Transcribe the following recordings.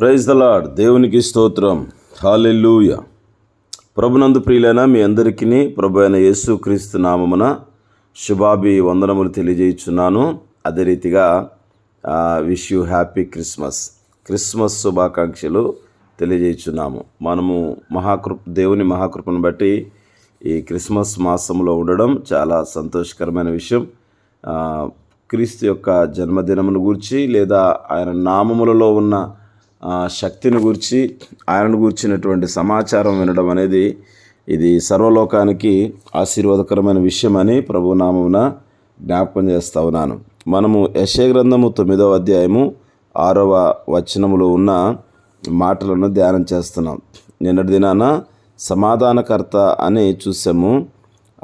Praise the lord దేవునికి స్తోత్రం. హాలెల్లూయ. ప్రభునందు ప్రియులైన మీ అందరికీ ప్రభు అయిన యేసుక్రీస్తు నామమున శుభాభి వందనములు తెలియజేయుచున్నాను. అదే రీతిగా wish you happy Christmas Christmas శుభాకాంక్షలు తెలియజేయుచున్నాము. మనము మహాకృప దేవుని మహాకృపను బట్టి ఈ క్రిస్మస్ మాసంలో ఉండడం చాలా సంతోషకరమైన విషయం. క్రీస్తు యొక్క జన్మదినమును గురించి లేదా ఆయన నామములలో ఉన్న శక్తిని గురించి ఆయనను గురించినటువంటి సమాచారం వినడం అనేది ఇది సర్వలోకానికి ఆశీర్వాదకరమైన విషయం అని ప్రభు నామమున జ్ఞాపకం చేస్తా ఉన్నాను. మనము యశయ గ్రంథము తొమ్మిదవ అధ్యాయము ఆరవ వచనములో ఉన్న మాటలను ధ్యానం చేస్తున్నాం. నిన్నటి దినాన సమాధానకర్త అని చూసాము.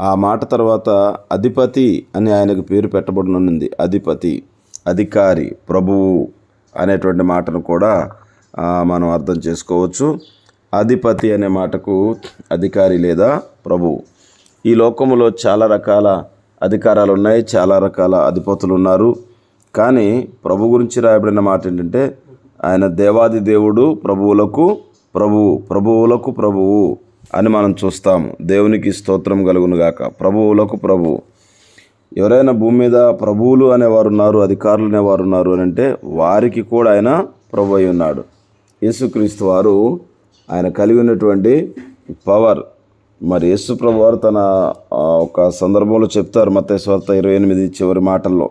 ఆ మాట తర్వాత అధిపతి అని ఆయనకు పేరు పెట్టబడినుంది అధిపతి అధికారి ప్రభువు అనేటువంటి మాటను కూడా మనం అర్థం చేసుకోవచ్చు. అధిపతి అనే మాటకు అధికారి లేదా ప్రభువు ఈ లోకములో చాలా రకాల అధికారాలు ఉన్నాయి చాలా రకాల అధిపతులు ఉన్నారు. కానీ ప్రభు గురించి రాయబడిన మాట ఏంటంటే ఆయన దేవాది దేవుడు ప్రభువులకు ప్రభువు ప్రభువులకు ప్రభువు అని మనం చూస్తాము దేవునికి స్తోత్రం కలుగును గాక. ప్రభువులకు ప్రభువు ఎవరైనా భూమి మీద ప్రభువులు అనేవారు ఉన్నారు అధికారులు అనేవారు ఉన్నారు అని అంటే వారికి కూడా ఆయన ప్రభు అయి ఉన్నాడు. యేసుక్రీస్తు వారు ఆయన కలిగి ఉన్నటువంటి పవర్. మరి యేసు ప్రభు వారు తన ఒక సందర్భంలో చెప్తారు మత్తేశ్వార్త ఇరవై ఎనిమిది చివరి మాటల్లో.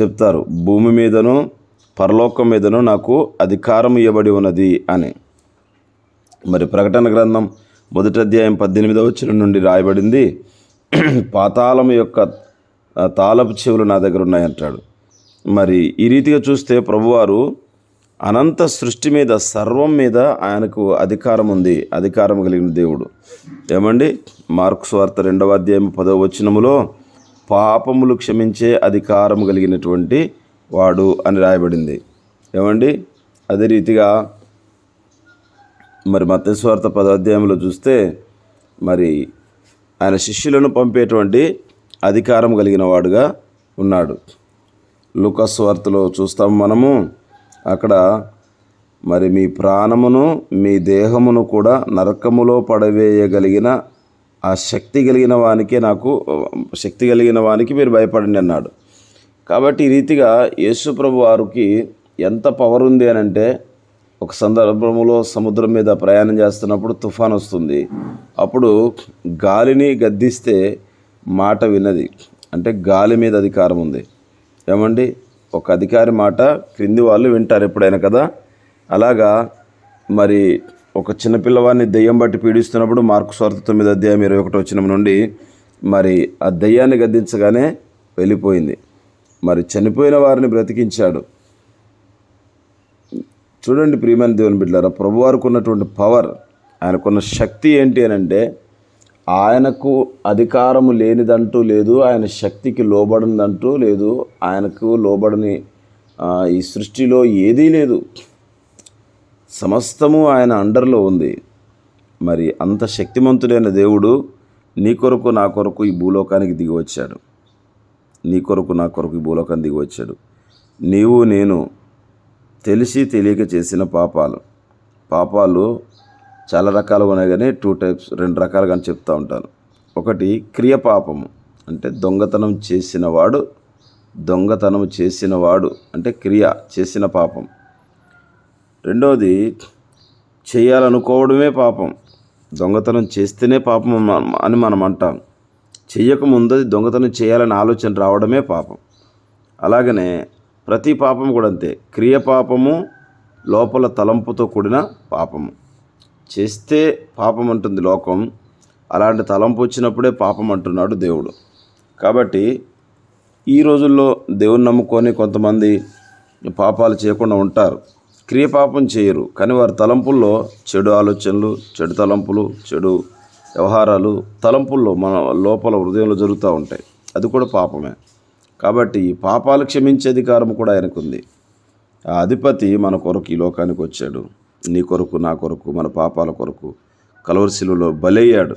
చెప్తారు భూమి మీదను పరలోకం మీదను నాకు అధికారం ఇవ్వబడి ఉన్నది అని. మరి ప్రకటన గ్రంథం మొదటి అధ్యాయం పద్దెనిమిదవ వచ్చిన నుండి రాయబడింది పాతాళం యొక్క తాళపు చెవులు నా దగ్గర ఉన్నాయంటాడు. మరి ఈ రీతిగా చూస్తే ప్రభువారు అనంత సృష్టి మీద సర్వం మీద ఆయనకు అధికారం ఉంది అధికారం కలిగిన దేవుడు. ఏమండి? మార్క్స్ వార్త రెండవ అధ్యాయం పదవ వచనములో పాపములు క్షమించే అధికారం కలిగినటువంటి వాడు అని రాయబడింది. ఏమండి? అదే రీతిగా మరి మత్స్వార్త పదాధ్యాయంలో చూస్తే మరి ఆయన శిష్యులను పంపేటువంటి అధికారం కలిగిన వాడుగా ఉన్నాడు. లుకస్వార్తలో చూస్తాం మనము. అక్కడ మరి మీ ప్రాణమును మీ దేహమును కూడా నరకములో పడవేయగలిగిన ఆ శక్తి కలిగిన వానికే నాకు శక్తి కలిగిన వానికి మీరు భయపడండి అన్నాడు. కాబట్టి ఈ రీతిగా యేసు ప్రభు వారికి ఎంత పవర్ ఉంది అని అంటే ఒక సందర్భంలో సముద్రం మీద ప్రయాణం చేస్తున్నప్పుడు తుఫాన్ వస్తుంది. అప్పుడు గాలిని గద్దిస్తే మాట విన్నది. అంటే గాలి మీద అధికారం ఉంది. ఏమండి? ఒక అధికారి మాట క్రింది వాళ్ళు వింటారు ఎప్పుడైనా కదా? అలాగా మరి ఒక చిన్నపిల్లవాడిని దెయ్యం బట్టి పీడిస్తున్నప్పుడు మార్కు స్వార్థ తొమ్మిది అధ్యాయం ఇరవై ఒకటి వచ్చిన నుండి మరి ఆ దెయ్యాన్ని గద్దించగానే వెళ్ళిపోయింది. మరి చనిపోయిన వారిని బ్రతికించాడు. చూడండి ప్రియమైన దేవుని బిడ్డారా ప్రభువారికి ఉన్నటువంటి పవర్ ఆయనకున్న శక్తి ఏంటి అని అంటే ఆయనకు అధికారము లేనిదంటూ లేదు ఆయన శక్తికి లోబడిందంటూ లేదు ఆయనకు లోబడని ఈ సృష్టిలో ఏదీ లేదు. సమస్తము ఆయన అండర్లో ఉంది. మరి అంత శక్తిమంతుడైన దేవుడు నీ కొరకు నా కొరకు ఈ భూలోకానికి దిగి వచ్చాడు. నీ కొరకు నా కొరకు ఈ భూలోకానికి దిగి వచ్చాడు. నీవు నేను తెలిసి తెలియక చేసిన పాపాలు. పాపాలు చాలా రకాలుగా ఉన్నాయి కానీ టూ టైప్స్ రెండు రకాలుగా అని చెప్తూ ఉంటాను. ఒకటి క్రియపాపము. అంటే దొంగతనం చేసినవాడు దొంగతనం చేసినవాడు అంటే క్రియ చేసిన పాపం. రెండవది చేయాలనుకోవడమే పాపం. దొంగతనం చేస్తేనే పాపం అని మనం అంటాం. చెయ్యకముందు దొంగతనం చేయాలని ఆలోచన రావడమే పాపం. అలాగనే ప్రతి పాపం కూడా అంతే. క్రియ పాపము లోపల తలంపుతో కూడిన పాపము. చేస్తే పాపం అంటుంది లోకం. అలాంటి తలంపు వచ్చినప్పుడే పాపం అంటున్నాడు దేవుడు. కాబట్టి ఈ రోజుల్లో దేవుని నమ్ముకొని కొంతమంది పాపాలు చేయకుండా ఉంటారు. క్రియ పాపం చేయరు. కానీ వారి తలంపుల్లో చెడు ఆలోచనలు చెడు తలంపులు చెడు వ్యవహారాలు తలంపుల్లో మన లోపల హృదయంలో జరుగుతూ ఉంటాయి. అది కూడా పాపమే. కాబట్టి ఈ పాపాలు క్షమించే అధికారం కూడా ఆయనకుంది. ఆ అధిపతి మన కొరకు ఈ లోకానికి వచ్చాడు. నీ కొరకు నా కొరకు మన పాపాల కొరకు కలవరిశిలలో బలయ్యాడు.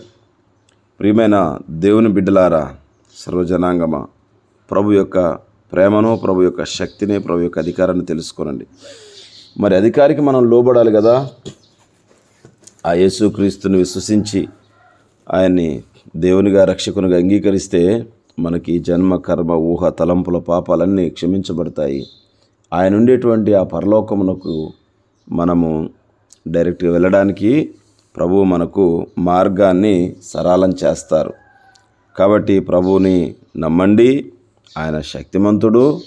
ప్రియమైన దేవుని బిడ్డలారా సర్వజనాంగమా ప్రభు యొక్క ప్రేమను ప్రభు యొక్క శక్తిని ప్రభు యొక్క అధికారాన్ని తెలుసుకోనండి. మరి అధికారికి మనం లోబడాలి కదా? ఆ యేసుక్రీస్తుని విశ్వసించి ఆయన్ని దేవునిగా రక్షకునిగా అంగీకరిస్తే మనకి జన్మ కర్మ ఊహ తలంపుల పాపాలన్నీ క్షమించబడతాయి. ఆయన ఉండేటువంటి ఆ పరలోకమునకు మనము డైరెక్ట్గా వెళ్ళడానికి ప్రభువు మనకు మార్గాన్ని సరళం చేస్తారు. కాబట్టి ప్రభువుని నమ్మండి. ఆయన శక్తిమంతుడు.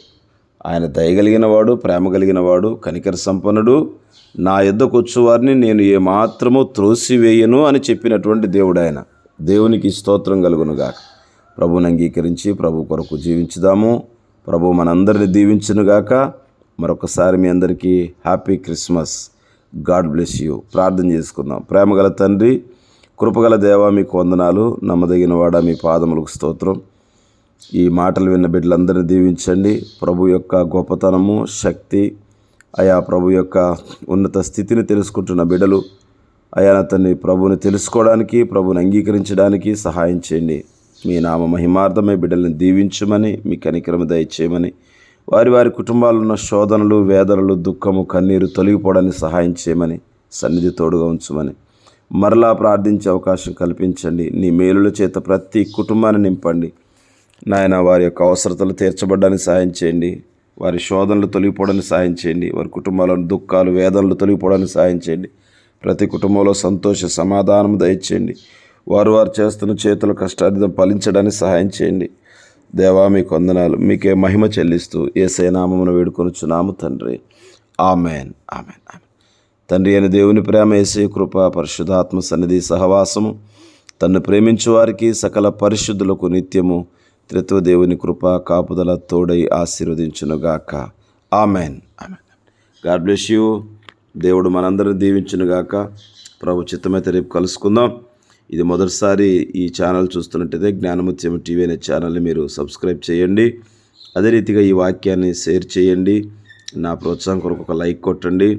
ఆయన దయగలిగినవాడు ప్రేమ కలిగినవాడు కనికర సంపన్నుడు. నా యుద్ధకు వచ్చేవారిని నేను ఏమాత్రము త్రోసివేయను అని చెప్పినటువంటి దేవుడు ఆయన. దేవునికి స్తోత్రం కలుగునుగాక. ప్రభుని అంగీకరించి ప్రభు కొరకు జీవించుదాము. ప్రభు మనందరిని దీవించునుగాక. మరొకసారి మీ అందరికీ happy Christmas. God bless you. ప్రార్థన చేసుకుందాం. ప్రేమగల తండ్రి కృపగల దేవ మీకు వందనాలు. నమ్మదగిన వాడ మీ పాదములకు స్తోత్రం. ఈ మాటలు విన్న బిడ్డలందరినీ దీవించండి. ప్రభు యొక్క గొప్పతనము శక్తి అయా ప్రభు యొక్క ఉన్నత స్థితిని తెలుసుకుంటున్న బిడ్డలు అయా అతన్ని ప్రభుని తెలుసుకోవడానికి ప్రభుని అంగీకరించడానికి సహాయం చేయండి. మీ నామ మహిమార్థమై బిడ్డల్ని దీవించమని మీ కనిక్రమ దయచేయమని వారి వారి కుటుంబాలున్న ఉన్న శోధనలు వేదనలు దుఃఖము కన్నీరు తొలగిపోవడానికి సహాయం చేయమని సన్నిధి తోడుగా ఉంచమని. మరలా ప్రార్థించే అవకాశం కల్పించండి. నీ మేలుల చేత ప్రతి కుటుంబాన్ని నింపండి. నాయన వారి యొక్క అవసరతలు తీర్చబడడానికి సహాయం చేయండి. వారి శోధనలు తొలగిపోవడానికి సహాయం చేయండి. వారి కుటుంబాలను దుఃఖాలు వేదనలు తొలగిపోవడానికి సహాయం చేయండి. ప్రతి కుటుంబంలో సంతోష సమాధానం దయచేయండి. వారు వారు చేస్తున్న చేతుల కష్టార్థం ఫలించడానికి సహాయం చేయండి. దేవా మీ కొందనాలు మీకే మహిమ చెల్లిస్తూ ఏ నామమును వేడుకొనుచున్నాము తండ్రి. ఆమెన్. ఆమెన్. ఆమెన్. తండ్రి అయిన దేవుని ప్రేమ ఏసే కృప పరిశుధాత్మ సన్నిధి సహవాసము తన్ను ప్రేమించు వారికి సకల పరిశుద్ధులకు నిత్యము త్రిత్వ దేవుని కృప కాపుదల తోడై ఆశీర్వదించునుగాక. Amen. Amen. God bless you. దేవుడు మనందరిని దీవించునుగాక. ప్రభు చిత్తమైతే రేపు కలుసుకుందాం. ఇది మొదటిసారి ఈ ఛానల్ చూస్తున్నట్టయితే జ్ఞానముత్యం టీవీ అనే ఛానల్ని మీరు సబ్స్క్రైబ్ చేయండి. అదే రీతిగా ఈ వాక్యాన్ని షేర్ చేయండి. నా ప్రోత్సాహం కొరకు ఒక లైక్ కొట్టండి.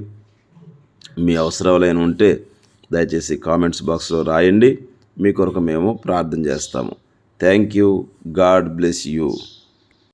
మీ అవసరాలైన ఉంటే దయచేసి కామెంట్స్ బాక్స్లో రాయండి. మీ కొరకు మేము ప్రార్థన చేస్తాము. Thank you. God bless you.